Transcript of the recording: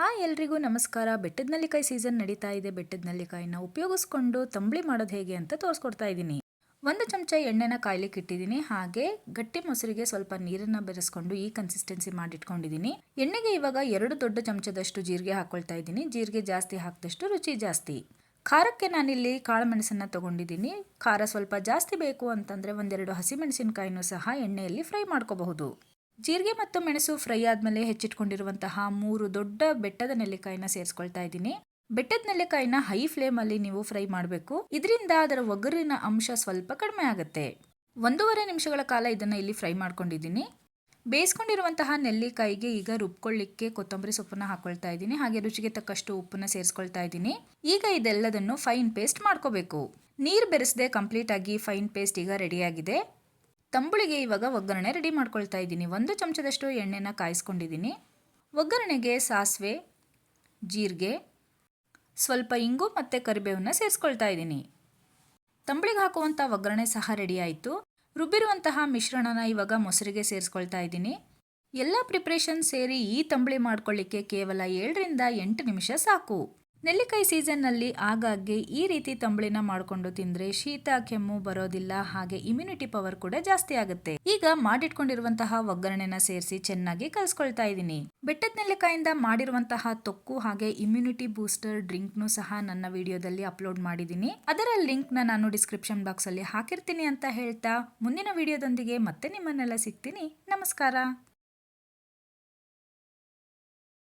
Hi ಎಲ್ರಿಗೂ ನಮಸ್ಕಾರ. ಬೆಟ್ಟದ ನಲ್ಲಿಕಾಯಿ ಸೀಸನ್ ನಡೀತಾ ಇದೆ. ಬೆಟ್ಟದ ನೆಲ್ಲಿಕಾಯಿನ ಉಪಯೋಗಿಸ್ಕೊಂಡು ತಂಬಳಿ ಮಾಡೋದು ಹೇಗೆ ಅಂತ ತೋರಿಸ್ಕೊಡ್ತಾ ಇದ್ದೀನಿ. ಒಂದು ಚಮಚ ಎಣ್ಣೆನ ಕಾಯ್ಲಿಕ್ಕೆ ಇಟ್ಟಿದ್ದೀನಿ. ಹಾಗೆ ಗಟ್ಟಿ ಮೊಸರಿಗೆ ಸ್ವಲ್ಪ ನೀರನ್ನ ಬೆರೆಸ್ಕೊಂಡು ಈ ಕನ್ಸಿಸ್ಟೆನ್ಸಿ ಮಾಡಿಟ್ಕೊಂಡಿದ್ದೀನಿ. ಎಣ್ಣೆಗೆ ಇವಾಗ ಎರಡು ದೊಡ್ಡ ಚಮಚದಷ್ಟು ಜೀರಿಗೆ ಹಾಕೊಳ್ತಾ ಇದ್ದೀನಿ. ಜೀರಿಗೆ ಜಾಸ್ತಿ ಹಾಕಿದಷ್ಟು ರುಚಿ ಜಾಸ್ತಿ. ಖಾರಕ್ಕೆ ನಾನಿಲ್ಲಿ ಕಾಳು ಮೆಣಸನ್ನ ತಗೊಂಡಿದ್ದೀನಿ. ಖಾರ ಸ್ವಲ್ಪ ಜಾಸ್ತಿ ಬೇಕು ಅಂತಂದರೆ ಒಂದೆರಡು ಹಸಿಮೆಣಸಿನಕಾಯಿನೂ ಸಹ ಎಣ್ಣೆಯಲ್ಲಿ ಫ್ರೈ ಮಾಡ್ಕೋಬಹುದು. ಜೀರಿಗೆ ಮತ್ತು ಮೆಣಸು ಫ್ರೈ ಆದಮೇಲೆ ಹೆಚ್ಚಿಟ್ಕೊಂಡಿರುವಂತಹ ಮೂರು ದೊಡ್ಡ ಬೆಟ್ಟದ ನೆಲ್ಲಿಕಾಯಿನ ಸೇರಿಸ್ಕೊಳ್ತಾ ಇದ್ದೀನಿ. ಬೆಟ್ಟದ ನೆಲ್ಲಿಕಾಯಿನ ಹೈ ಫ್ಲೇಮಲ್ಲಿ ನೀವು ಫ್ರೈ ಮಾಡಬೇಕು. ಇದರಿಂದ ಅದರ ಒಗ್ಗರಿನ ಅಂಶ ಸ್ವಲ್ಪ ಕಡಿಮೆ ಆಗುತ್ತೆ. ಒಂದೂವರೆ ನಿಮಿಷಗಳ ಕಾಲ ಇದನ್ನು ಇಲ್ಲಿ ಫ್ರೈ ಮಾಡ್ಕೊಂಡಿದ್ದೀನಿ. ಬೇಯಿಸ್ಕೊಂಡಿರುವಂತಹ ನೆಲ್ಲಿಕಾಯಿಗೆ ಈಗ ರುಬ್ಕೊಳ್ಳಿಕ್ಕೆ ಕೊತ್ತಂಬರಿ ಸೊಪ್ಪನ್ನ ಹಾಕೊಳ್ತಾ ಇದ್ದೀನಿ. ಹಾಗೆ ರುಚಿಗೆ ತಕ್ಕಷ್ಟು ಉಪ್ಪನ್ನ ಸೇರಿಸ್ಕೊಳ್ತಾ ಇದ್ದೀನಿ. ಈಗ ಇದೆಲ್ಲದನ್ನು ಫೈನ್ ಪೇಸ್ಟ್ ಮಾಡ್ಕೋಬೇಕು. ನೀರು ಬೆರೆಸದೆ ಕಂಪ್ಲೀಟ್ ಆಗಿ ಫೈನ್ ಪೇಸ್ಟ್ ಈಗ ರೆಡಿಯಾಗಿದೆ ತಂಬುಳಿಗೆ ಇವಾಗ ಒಗ್ಗರಣೆ ರೆಡಿ ಮಾಡ್ಕೊಳ್ತಾ ಇದ್ದೀನಿ. ಒಂದು ಚಮಚದಷ್ಟು ಎಣ್ಣೆನ ಕಾಯಿಸ್ಕೊಂಡಿದ್ದೀನಿ. ಒಗ್ಗರಣೆಗೆ ಸಾಸಿವೆ, ಜೀರಿಗೆ, ಸ್ವಲ್ಪ ಇಂಗು ಮತ್ತು ಕರಿಬೇವನ್ನ ಸೇರಿಸ್ಕೊಳ್ತಾ ಇದ್ದೀನಿ. ತಂಬಳಿಗೆ ಹಾಕುವಂಥ ಒಗ್ಗರಣೆ ಸಹ ರೆಡಿ ಆಯಿತು. ರುಬ್ಬಿರುವಂತಹ ಮಿಶ್ರಣನ ಇವಾಗ ಮೊಸರಿಗೆ ಸೇರಿಸ್ಕೊಳ್ತಾ ಇದ್ದೀನಿ. ಎಲ್ಲ ಪ್ರಿಪ್ರೇಷನ್ ಸೇರಿ ಈ ತಂಬಳಿ ಮಾಡ್ಕೊಳ್ಳಿಕ್ಕೆ ಕೇವಲ ಏಳರಿಂದ ಎಂಟು ನಿಮಿಷ ಸಾಕು. ನೆಲ್ಲಿಕಾಯಿ ಸೀಸನ್ನಲ್ಲಿ ಆಗಾಗ್ಗೆ ಈ ರೀತಿ ತಂಬಳಿನ ಮಾಡಿಕೊಂಡು ತಿಂದರೆ ಶೀತ, ಕೆಮ್ಮು ಬರೋದಿಲ್ಲ, ಹಾಗೆ ಇಮ್ಯುನಿಟಿ ಪವರ್ ಕೂಡ ಜಾಸ್ತಿ ಆಗುತ್ತೆ. ಈಗ ಮಾಡಿಟ್ಕೊಂಡಿರುವಂತಹ ಒಗ್ಗರಣೆನ ಸೇರಿಸಿ ಚೆನ್ನಾಗಿ ಕಲ್ಸ್ಕೊಳ್ತಾ ಇದ್ದೀನಿ. ಬೆಟ್ಟದ ನೆಲ್ಲಿಕಾಯಿಂದ ಮಾಡಿರುವಂತಹ ತೊಕ್ಕು ಹಾಗೆ ಇಮ್ಯುನಿಟಿ ಬೂಸ್ಟರ್ ಡ್ರಿಂಕ್ನು ಸಹ ನನ್ನ ವಿಡಿಯೋದಲ್ಲಿ ಅಪ್ಲೋಡ್ ಮಾಡಿದ್ದೀನಿ. ಅದರ ಲಿಂಕ್ನ ನಾನು ಡಿಸ್ಕ್ರಿಪ್ಷನ್ ಬಾಕ್ಸಲ್ಲಿ ಹಾಕಿರ್ತೀನಿ ಅಂತ ಹೇಳ್ತಾ ಮುಂದಿನ ವಿಡಿಯೋದೊಂದಿಗೆ ಮತ್ತೆ ನಿಮ್ಮನ್ನೆಲ್ಲ ಸಿಗ್ತೀನಿ. ನಮಸ್ಕಾರ.